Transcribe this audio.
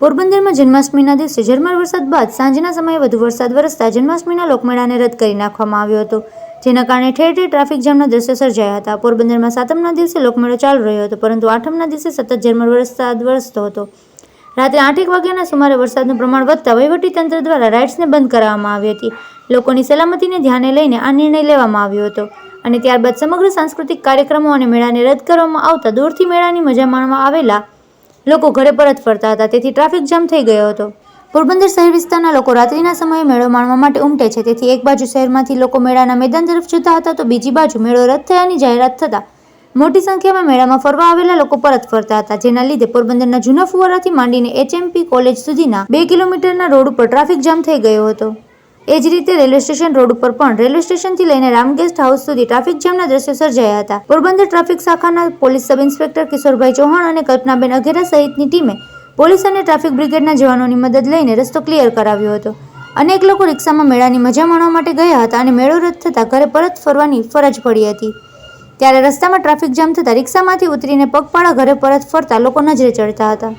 પોરબંદરમાં જન્માષ્ટમીના દિવસે ઝરમર વરસાદ બાદ સાંજના સમયે વધુ વરસાદ વરસતા જન્માષ્ટમીના લોકમેળાને રદ કરી નાખવામાં આવ્યો હતો. જેના કારણે ઠેર ઠેર ટ્રાફિક જામના દ્રશ્યો સર્જાયા હતા. પોરબંદરમાં સાતમના દિવસે લોકમેળો ચાલુ રહ્યો હતો, પરંતુ આઠમના દિવસે સતત ઝરમર વરસાદ વરસતો હતો. રાત્રે આઠેક વાગ્યાના સુમારે વરસાદનું પ્રમાણ વધતા વહીવટીતંત્ર દ્વારા રાઇડ્સને બંધ કરાવવામાં આવી હતી. લોકોની સલામતીને ધ્યાને લઈને આ નિર્ણય લેવામાં આવ્યો હતો અને ત્યારબાદ સમગ્ર સાંસ્કૃતિક કાર્યક્રમો અને મેળાને રદ કરવામાં આવતા દૂરથી મેળાની મજા માણવા આવેલા લોકો ઘરે પરત ફરતા હતા. તેથી ટ્રાફિક જામ થઈ ગયો હતો. પોરબંદર શહેર વિસ્તારના લોકો રાત્રિના સમયે મેળો માણવા માટે ઉમટે છે. તેથી એક બાજુ શહેરમાંથી લોકો મેળાના મેદાન તરફ જતા હતા તો બીજી બાજુ મેળો રદ થયાની જાહેરાત થતાં મોટી સંખ્યામાં મેળામાં ફરવા આવેલા લોકો પરત ફરતા હતા. જેના લીધે પોરબંદરના જૂના ફુવારાથી માંડીને એચએમપી કોલેજ સુધીના બે કિલોમીટરના રોડ ઉપર ટ્રાફિક જામ થઈ ગયો હતો. એ જ રીતે રેલવે સ્ટેશન રોડ ઉપર પણ રેલવે સ્ટેશનથી લઈને રામ ગેસ્ટ હાઉસ સુધી ટ્રાફિક જામના દ્રશ્યો સર્જાયા હતા. પોરબંદર ટ્રાફિક શાખાના police sub inspector Kishorbhai Chauhan અને કલ્પનાબેન અઘેરા સહિતની ટીમે પોલીસ અને ટ્રાફિક બ્રિગેડના જવાનોની મદદ લઈને રસ્તો ક્લિયર કરાવ્યો હતો. અનેક લોકો રિક્ષામાં મેળાની મજા માણવા માટે ગયા હતા અને મેળો રદ થતાં ઘરે પરત ફરવાની ફરજ પડી હતી. ત્યારે રસ્તામાં ટ્રાફિક જામ થતાં રિક્ષામાંથી ઉતરીને પગપાળા ઘરે પરત ફરતા લોકો નજરે ચડતા હતા.